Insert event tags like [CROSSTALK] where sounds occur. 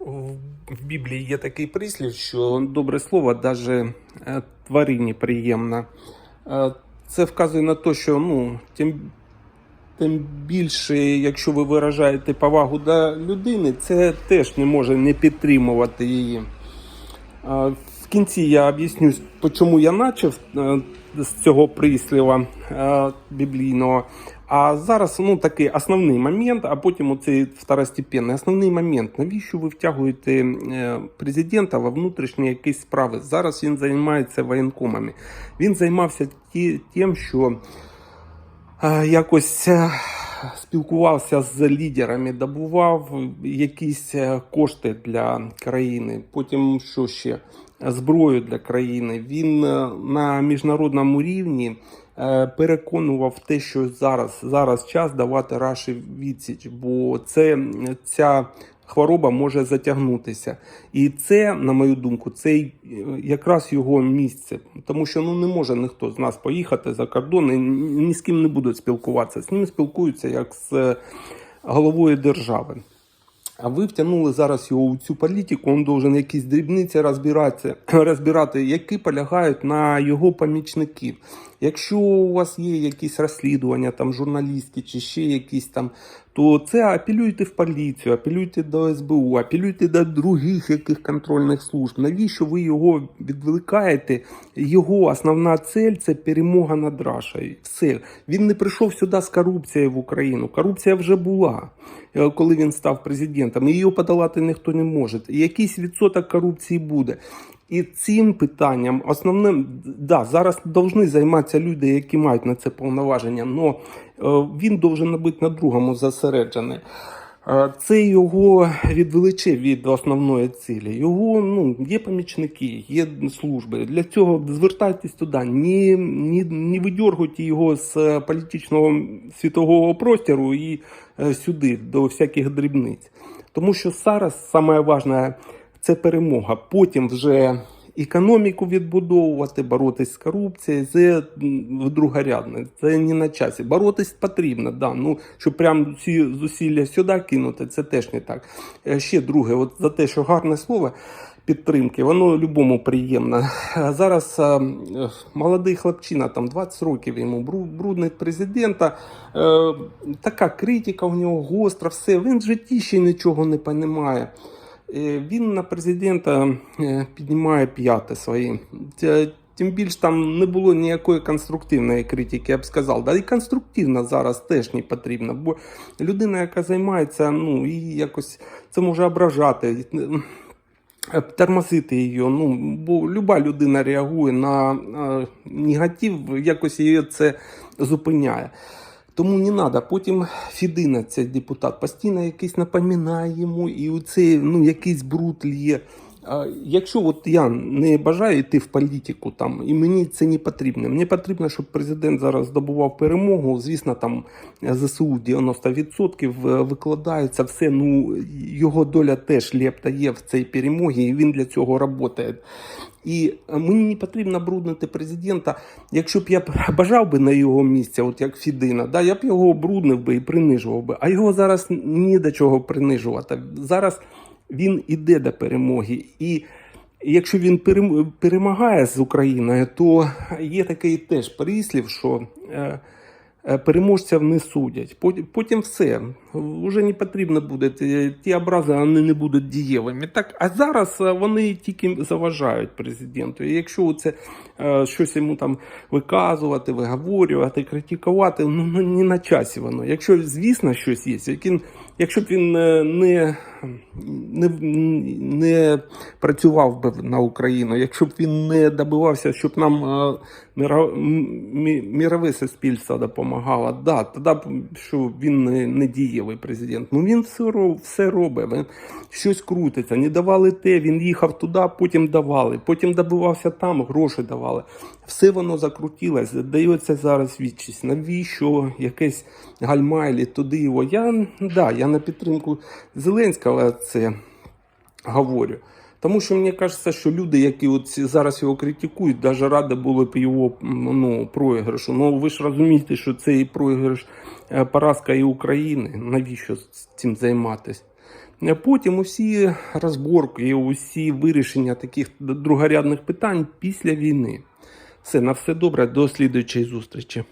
В Біблії є такий прислів, що добре слово навіть тварині приємно. Е, Це вказує на те, що ну, тим, тим більше, якщо ви виражаєте повагу до людини, це теж не може не підтримувати її. В кінці я об'ясню, чому я почав е, з цього присліва е, біблійного. А зараз ну, такий основний момент, а потім оцей второстепенний. Основний момент. Навіщо ви втягуєте е, президента во внутрішні якісь справи? Зараз він займається воєнкомами. Він займався тим, що якось спілкувався з лідерами, добував якісь кошти для країни. Потім що ще? Зброю для країни. Він е, на міжнародному рівні е, переконував те, що зараз, зараз час давати Раші відсіч, бо це ця хвороба може затягнутися. І це, на мою думку, це е, якраз його місце. Тому що ну не може ніхто з нас поїхати за кордон і ні з ким не будуть спілкуватися. З ним спілкуються як з головою держави. А ви втягнули зараз його у цю політику, він должен якісь дрібниці розбиратися, [CLEARS THROAT] розбирати, які полягають на його помічників. Якщо у вас є якісь розслідування, там журналістські чи ще якісь там, то це апелюйте в поліцію, апелюйте до СБУ, апелюйте до других яких контрольних служб. Навіщо ви його відволікаєте? Його основна цель це перемога над Рашею. Все. Він не прийшов сюди з корупцією в Україну. Корупція вже була, е, коли він став президентом. Її подолати ніхто не може. Якийсь відсоток корупції буде. І цим питанням основним, да, зараз повинні займатися люди, які мають на це повноваження, але він повинен бути на другому зосереджений. Е, Це його відвеличе від основної цілі. Його ну, є помічники, є служби. Для цього звертайтесь туди, не, не, не видергуйте його з політичного світового простору і е, сюди, до всяких дрібниць. Тому що зараз саме важливе це перемога. Потім вже економіку відбудовувати, боротись з корупцією, це другорядне, це не на часі. Боротись потрібно, да. ну, щоб прям ці зусилля сюди кинути, це теж не так. Е, Ще друге, от за те, що гарне слово. Підтримки, воно любому приємно. А Зараз е, молодий хлопчина, там 20 років йому бру- брудний президента. Е, така критика у нього гостра, все. Він в житті ще нічого не розуміє. Е, Він на президента е, піднімає п'яти свої. Тим більш там не було ніякої конструктивної критики, я б сказав. Да і конструктивна зараз теж не потрібна, бо людина, яка займається, ну і якось це може ображати. е, Тормозити її, ну бо люба людина реагує на негатив, якось її це зупиняє. Тому не треба. Потім Фідина, цей депутат, постійно якийсь напоминає йому, і оцей, ну, якийсь бруд лє. Якщо от я не бажаю йти в політику, там, і мені це не потрібно. Мені потрібно, щоб президент зараз здобував перемогу. Звісно, там ЗСУ 90% викладається все. Ну його доля теж лепта є в цій перемогі, і він для цього працює. І мені не потрібно бруднити президента. Якщо б я бажав би на його місці, от як Фідина, да, я б його бруднив би і принижував би. А його зараз ні до чого принижувати. Зараз він іде до перемоги. І якщо він перемагає з Україною, то є такий теж прислів, що. е, е, Переможців не судять. Потім, все. Вже не потрібно буде. Ті, образи вони не будуть дієвими. Так, а зараз е, вони тільки заважають президенту. І якщо це щось йому там виказувати, виговорювати, критикувати, ну ну, не на часі воно. Якщо, звісно, щось є, якщо б він не, не, не працював би на Україну, якщо б він не добивався, щоб нам е, мірове суспільство допомагало, да, тоді б що він не, не дієвий президент. Ну він все, все робить, він щось крутиться. Не давали те, він їхав туди, потім давали, потім добивався там, гроші давали. Все воно закрутилось, дається зараз відчість. Навіщо якесь гальмайлі туди його? Я, да, я на підтримку Зеленського це говорю. Тому що мені кажеться, що люди, які от зараз його критикують, навіть раді були б його ну, проіграшу. Ну ви ж розумієте, що це і проіграш е, поразка і України. Навіщо цим займатися? Е, Потім усі розборки, усі вирішення таких другорядних питань після війни. Все, на все добре, до слідуючої зустрічі.